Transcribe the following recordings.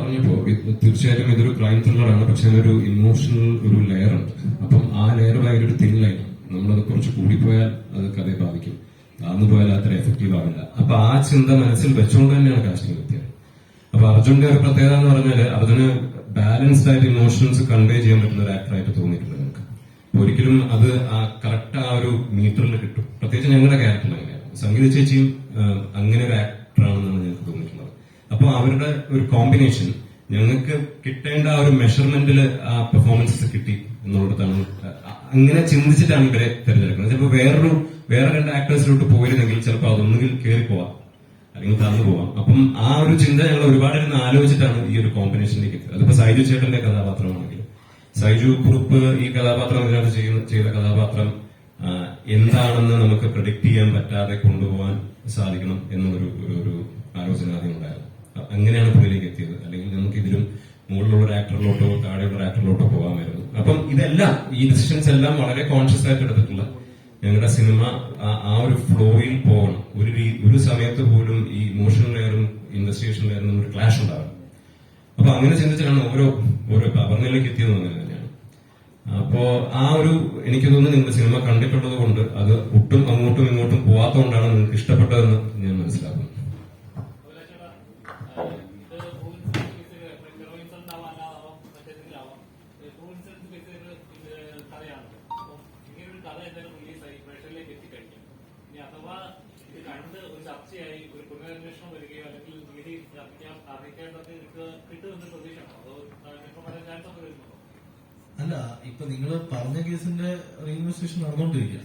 പറഞ്ഞപ്പോ തീർച്ചയായിട്ടും ഇതൊരു ക്രൈം ത്രില്ലറാണ് പക്ഷെ അതിനൊരു ഇമോഷണൽ ഒരു ലെയർ ഉണ്ട്. അപ്പം ആ ലെയർ ഭയങ്കര ഒരു തിൻ ലൈൻ നമ്മളത് കുറച്ച് കൂടിപ്പോയാൽ അത് കഥയെ ബാധിക്കും. താന്നു പോയാൽ അത്ര എഫക്റ്റീവ് ആവില്ല. അപ്പൊ ആ ചിന്ത മനസ്സിൽ വെച്ചുകൊണ്ട് തന്നെയാണ് കാസ്റ്റിംഗ് എത്തിയത്. അപ്പൊ അർജുന്റെ ഒരു പ്രത്യേകത എന്ന് പറഞ്ഞാൽ അർജുന് ബാലൻസ്ഡ് ആയിട്ട് ഇമോഷൻസ് കൺവേ ചെയ്യാൻ പറ്റുന്ന ഒരു ആക്ടറായിട്ട് തോന്നിയിട്ടുണ്ട് നമുക്ക്. ഒരിക്കലും അത് ആ കറക്റ്റ് ആ ഒരു മീറ്ററിൽ കിട്ടും. പ്രത്യേകിച്ച് ഞങ്ങളുടെ ക്യാരക്ടർ അങ്ങനെയാണ്. സംഗീത ചേച്ചിയും അങ്ങനെ ഒരു അവരുടെ ഒരു കോമ്പിനേഷൻ ഞങ്ങൾക്ക് കിട്ടേണ്ട ഒരു മെഷർമെന്റിൽ ആ പെർഫോമൻസസ് കിട്ടി എന്നുള്ളതാണ് അങ്ങനെ ചിന്തിച്ചിട്ടാണ് ഇവരെ തിരഞ്ഞെടുക്കുന്നത്. ചിലപ്പോൾ വേറൊരു വേറെ രണ്ട് ആക്ടേഴ്സിലോട്ട് പോയിരുന്നെങ്കിൽ ചിലപ്പോൾ അതൊന്നുകിൽ കയറി പോവാം അല്ലെങ്കിൽ തന്നു പോവാം. അപ്പം ആ ഒരു ചിന്ത ഞങ്ങൾ ഒരുപാട് ഇരുന്ന് ആലോചിച്ചിട്ടാണ് ഈ ഒരു കോമ്പിനേഷനിലേക്ക് എത്തിയത്. അതിപ്പോ സൈജു ചേട്ടന്റെ കഥാപാത്രമാണെങ്കിൽ സൈജു കുറുപ്പ് ഈ കഥാപാത്രം ഇതിനകത്ത് ചെയ്യുന്ന ചെയ്ത കഥാപാത്രം എന്താണെന്ന് നമുക്ക് പ്രഡിക്ട് ചെയ്യാൻ പറ്റാതെ കൊണ്ടുപോകാൻ സാധിക്കണം എന്നൊരു ഒരു ആലോചന ആദ്യം ഉണ്ടായിരുന്നു. അങ്ങനെയാണ് പുള്ളിയിലേക്ക് എത്തിയത്. അല്ലെങ്കിൽ നമുക്ക് ഇതിലും മുകളിലുള്ള ഒരു ആക്ടറിലോട്ടോ താഴെയുള്ള ആക്ടറിലോട്ടോ പോകാമായിരുന്നു. അപ്പം ഇതെല്ലാം ഈ ഡിസിഷൻസ് എല്ലാം വളരെ കോൺഷ്യസ് ആയിട്ട് എടുത്തിട്ടുള്ള ഞങ്ങളുടെ സിനിമ ആ- ഒരു ഫ്ലോയിൽ പോകണം. ഒരു ഒരു സമയത്ത് പോലും ഈ ഇമോഷണൽ ലെയറും ഇൻവെസ്റ്റിഗേഷൻ ലെയറും ഒരു ക്ലാഷ് ഉണ്ടാവും അപ്പൊ അങ്ങനെ ചിന്തിച്ചാണ് ഓരോ ഓരോ അവർന്നിലേക്ക് എത്തിയത് അങ്ങനെ തന്നെയാണ്. അപ്പോ ആ ഒരു എനിക്ക് തോന്നുന്നു നിങ്ങൾ സിനിമ കണ്ടിട്ടുള്ളത് കൊണ്ട് അത് ഒട്ടും അങ്ങോട്ടും ഇങ്ങോട്ടും പോവാത്തതുകൊണ്ടാണ് നിങ്ങൾക്ക് ഇഷ്ടപ്പെട്ടതെന്ന് ഞാൻ മനസ്സിലാക്കുന്നു. ചർച്ചയായി ഒരു പുനരന്വേഷണം വരികയോ അല്ലെങ്കിൽ നീതി അറിയിക്കേണ്ടത് കിട്ടുമെന്ന് പ്രതീക്ഷയാണോ. അതോ ചാൻസ് അല്ല ഇപ്പൊ നിങ്ങൾ പറഞ്ഞ കേസിന്റെ റീഇൻവെസ്റ്റിഗേഷൻ നടന്നുകൊണ്ടിരിക്കുക.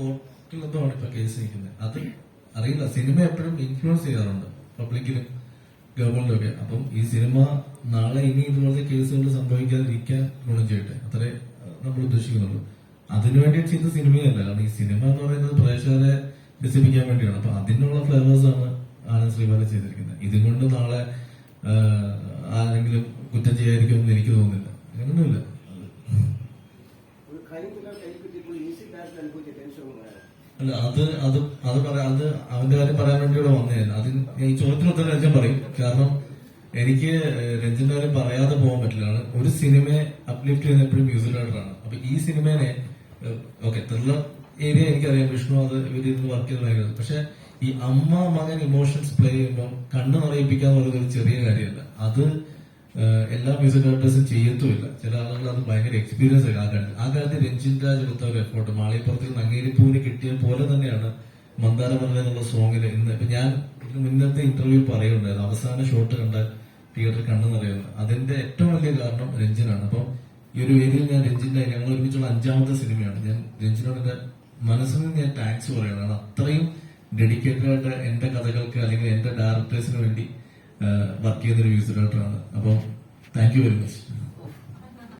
കോർട്ടിൽ എന്താണ് ഇപ്പൊ കേസ് നിൽക്കുന്നത്. അത് അറിയില്ല. സിനിമ എപ്പോഴും ഇൻഫ്ലുവൻസ് ചെയ്യാറുണ്ട്. പബ്ലിക്കിലും ഗവൺമെന്റിലും ഒക്കെ അപ്പം ഈ സിനിമ നാളെ ഇനി ഇതുപോലത്തെ കേസുകൾ സംഭവിക്കാതിരിക്കാൻ ഗുണം ചെയ്യട്ടെ. അത്രേ നമ്മൾ ഉദ്ദേശിക്കുന്നുള്ളൂ. അതിനുവേണ്ടി ചെയ്ത സിനിമയല്ല. കാരണം ഈ സിനിമ എന്ന് പറയുന്നത് പ്രേക്ഷകരെ രസിപ്പിക്കാൻ വേണ്ടിയാണ്. അപ്പൊ അതിനുള്ള ഫ്ലേവേഴ്സ് ആണ് ആണ് ശ്രീമാല ചെയ്തിരിക്കുന്നത്. ഇതും കൊണ്ട് നാളെ ആരെങ്കിലും കുറ്റം ചെയ്യാതിരിക്കുമെന്ന് എനിക്ക് തോന്നുന്നില്ല. ഉണ്ടായിരുന്നു അല്ല അത് അത് അത് പറയാ അത് അവന്റെ കാര്യം പറയാൻ വേണ്ടി ഇവിടെ വന്നതല്ല. അതിന് ഈ ചോദ്യത്തിന് ഉത്തരം രഞ്ജൻ പറയും. കാരണം എനിക്ക് രഞ്ജന്റെ കാര്യം പറയാതെ പോകാൻ പറ്റില്ല. കാരണം ഒരു സിനിമയെ അപ്ലിഫ്റ്റ് ചെയ്യുന്ന എപ്പോഴും മ്യൂസിക് ഡയറക്ടറാണ് അപ്പൊ ഈ സിനിമേനെ ഓക്കെ ത്രില്ലർ ഏരിയ എനിക്കറിയാം വിഷ്ണു അത് ഇവർ ഇരുന്ന് വർക്ക് ഭയങ്കര പക്ഷെ ഈ അമ്മ മകൻ ഇമോഷൻസ് പ്ലേ ചെയ്യുമ്പോൾ കണ്ണ് നിറയിപ്പിക്കാന്ന് പറയുന്നത് ഒരു ചെറിയ കാര്യമല്ല. അത് എല്ലാ മ്യൂസിക് ഡയറക്ടേഴ്സും ചെയ്യത്തുമില്ല. ചില ആളുകൾ അത് ഭയങ്കര എക്സ്പീരിയൻസ് ആയി ആ കാലത്ത് ആ കാലത്ത് രഞ്ജിൻ രാജ് കൊടുത്ത ഒരു എഫോർട്ട് മാളിപ്പുറത്തിൽ നിന്ന് അങ്ങേരിപ്പൂവിന് കിട്ടിയ പോലെ തന്നെയാണ് മന്ദാര മന്ദ എന്നുള്ള സോങ്ങിൽ ഇന്ന്. ഇപ്പൊ ഞാൻ മുന്നത്തെ ഇന്റർവ്യൂ പറയുന്നുണ്ടായിരുന്നു അവസാന ഷോട്ട് കണ്ട തിയേറ്ററിൽ കണ്ണു നിറയുന്നത് അതിന്റെ ഏറ്റവും വലിയ കാരണം രഞ്ജിനാണ്. അപ്പം ഈ ഒരു വേദിയിൽ ഞാൻ രഞ്ജിന്റെ ഞങ്ങൾ ഒരുമിച്ചുള്ള അഞ്ചാമത്തെ സിനിമയാണ്. ഞാൻ രഞ്ജിനോട് മനസ്സിൽ നിന്ന് ഞാൻ താങ്ക്സ് പറയണം കാരണം അത്രയും ഡെഡിക്കേറ്റഡ് ആയിട്ട് എന്റെ കഥകൾക്ക് അല്ലെങ്കിൽ എന്റെ ഡയറക്ടേഴ്സിന് വേണ്ടി വർക്ക് ചെയ്യുന്ന ഒരു മ്യൂസിക് ഡയറക്ടറാണ് അപ്പോൾ താങ്ക് യു വെരി മച്ച്